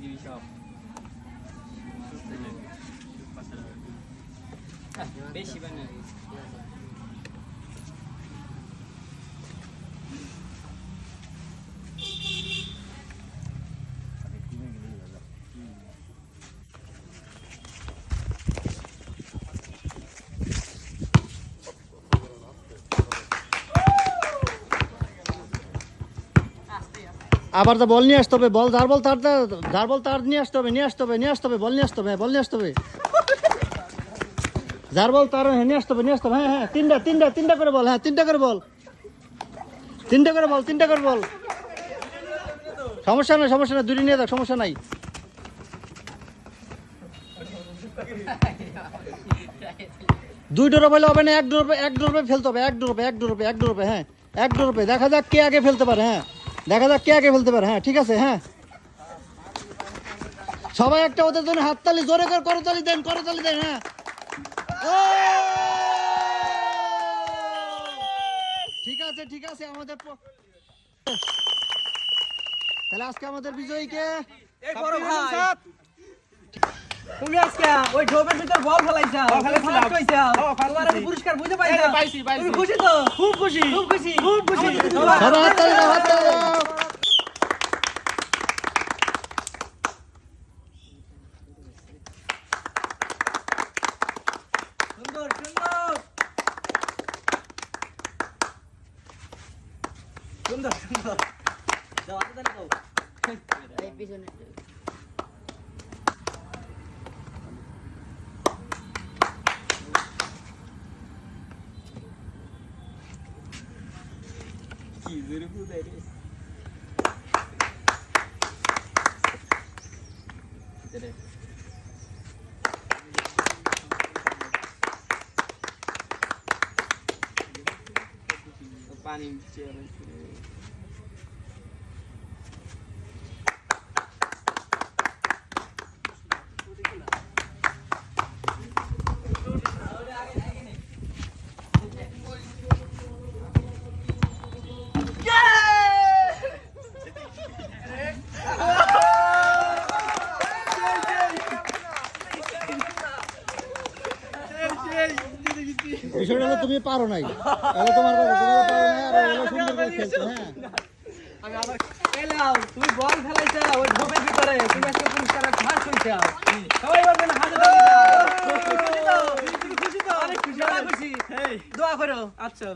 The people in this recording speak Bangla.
দিবি সব বেশি বানাবি আবার তো বল নিয়ে আসতে হবে বল যার বল তার যার বল তার নিয়ে আসতে হবে নিয়ে আসতে হবে নিয়ে আসতে হবে বল নিয়ে আসতে হবে বল নিয়ে আসতে হবে। যার বল তার হ্যাঁ, নিয়ে আসতে হবে নিয়ে আসতে হবে হ্যাঁ হ্যাঁ তিনটা তিনটা তিনটা করে বল হ্যাঁ তিনটা করে বল। তিনটা করে বল তিনটা করে বল। সমস্যা নাই সমস্যা নাই দুটি নিয়ে যাক সমস্যা নাই। দুই ডোরো পেলে হবে না এক ডোরপে এক ডোরপে ফেলতে হবে এক ডোরপে এক ডোরপে এক ডোরপে হ্যাঁ এক ডোরপে দেখা যাক কে আগে ফেলতে পারে হ্যাঁ। দেখা যাক কে আগে ফেলতে পারে। হ্যাঁ ঠিক আছে হ্যাঁ। সবাই একটা ওদের জন্য হাততালি জোরে করে করতালি দেন করতালি দেন হ্যাঁ। ঠিক আছে ঠিক আছে আমাদের তাহলে আজকে আমাদের বিজয়ীকে তুমি আজকে ওই ঢোপের ভিতর বল ফেলাইছা। পুরস্কার বুঝতে পাইছি। খুশি তো? খুব খুশি। খুব খুশি। খুব খুশি। সুন্দর সুন্দর দাও হাতে তালি দাও এই পিছনে কি জোরে ফুদাই রে ভিতরে পানি চেয়ারে বিষয়টা হলো তুমি পারো নাই। তাহলে তোমার কথা তোমার পারো নাই আর ওরা সুন্দর করে খেলছো হ্যাঁ। তুমি বল ফেলাইছা ওই ঢোপের ভিতরে। তুমি আজকে পুরস্কার ফার্স্ট হইছা? সবাই বলবে না হাজার খুশি তো? তুমি খুশি তো? অনেক খুশি। দোয়া করো। আচ্ছা।